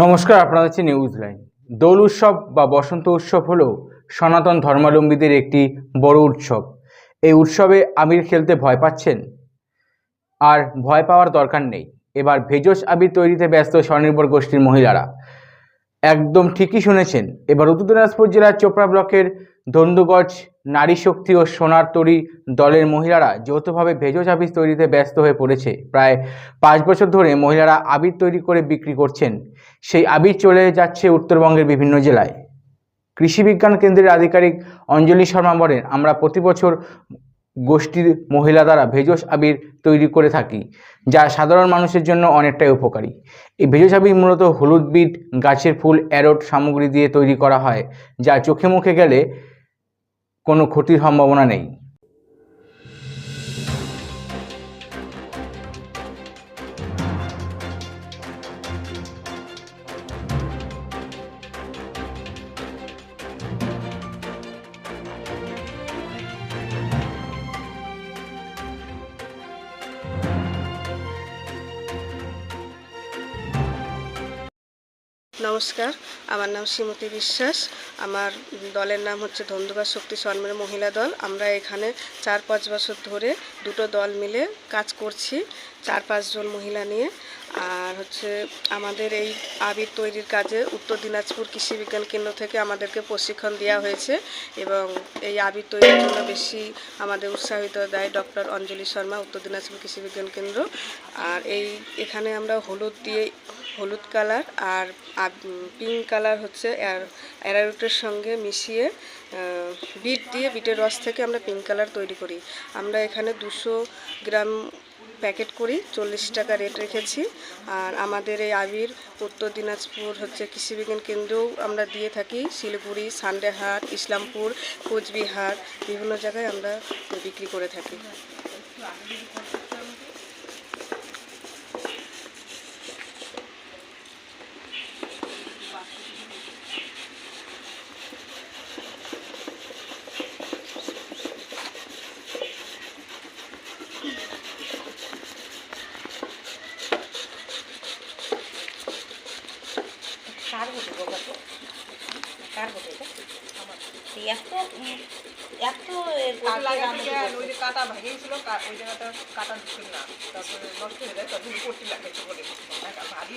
নমস্কার, আপনারা হচ্ছে নিউজ লাইন দোল উৎসব বা বসন্ত উৎসব হলো সনাতন ধর্মাবলম্বীদের একটি বড় উৎসব। এই উৎসবে আমির খেলতে ভয় পাচ্ছেন? আর ভয় পাওয়ার দরকার নেই। এবার ভেজস আবির তৈরিতে ব্যস্ত স্বনির্ভর গোষ্ঠীর মহিলারা। একদম ঠিকই শুনেছেন, এবার উত্তর দিনাজপুর জেলার চোপড়া ব্লকের ধন্দুগজ নারী শক্তি ও সোনার তরী দলের মহিলারা যৌথভাবে ভেজস আবির তৈরিতে ব্যস্ত হয়ে পড়েছে। প্রায় পাঁচ বছর ধরে মহিলারা আবির তৈরি করে বিক্রি করছেন। সেই আবির চলে যাচ্ছে উত্তরবঙ্গের বিভিন্ন জেলায়। কৃষি বিজ্ঞান কেন্দ্রের আধিকারিক অঞ্জলি শর্মা বলেন, আমরা প্রতি বছর গোষ্ঠীর মহিলা দ্বারা ভেজস আবির তৈরি করে থাকি, যা সাধারণ মানুষের জন্য অনেকটাই উপকারী। এই ভেজস আবির মূলত হলুদ বিট গাছের ফুল, অ্যারোট সামগ্রী দিয়ে তৈরি করা হয়, যা চোখে মুখে গেলে কোনো ক্ষতির সম্ভাবনা নেই। নমস্কার। আমার নাম শ্রীমতী বিশ্বাস। আমার দলের নাম হচ্ছে ধন্দুকা শক্তি সম্মেলন মহিলা দল। আমরা এখানে চার পাঁচ বছর ধরে দুটো দল মিলে কাজ করছি, চার পাঁচজন মহিলা নিয়ে। আর হচ্ছে আমাদের এই আবির তৈরির কাজে উত্তর দিনাজপুর কৃষি বিজ্ঞান কেন্দ্র থেকে আমাদেরকে প্রশিক্ষণ দেওয়া হয়েছে এবং এই আবির তৈরির জন্য বেশি আমাদের উৎসাহিত দেয় ডক্টর অঞ্জলি শর্মা, উত্তর দিনাজপুর কৃষি বিজ্ঞান কেন্দ্র। আর এই এখানে আমরা হলুদ দিয়ে হলুদ কালার আর পিঙ্ক কালার হচ্ছে অ্যারারুটের সঙ্গে মিশিয়ে বিট দিয়ে, বিটের রস থেকে আমরা পিঙ্ক কালার তৈরি করি। আমরা এখানে দুশো গ্রাম প্যাকেট করি, চল্লিশ টাকা রেট রেখেছি। আর আমাদের এই আবির উত্তর দিনাজপুর হচ্ছে কৃষিবিজ্ঞান কেন্দ্রেও আমরা দিয়ে থাকি। শিলিগুড়ি, সান্ডেহাট, ইসলামপুর, কোচবিহার, বিভিন্ন জায়গায় আমরা বিক্রি করে থাকি। কার কার এটা এত এত কাটা ভাগিয়েছিল কা- ওই জায়গাটা কাটা ঢুকছিল না তারপরে নষ্ট হয়ে যায় তখন লাগে বলে ভারী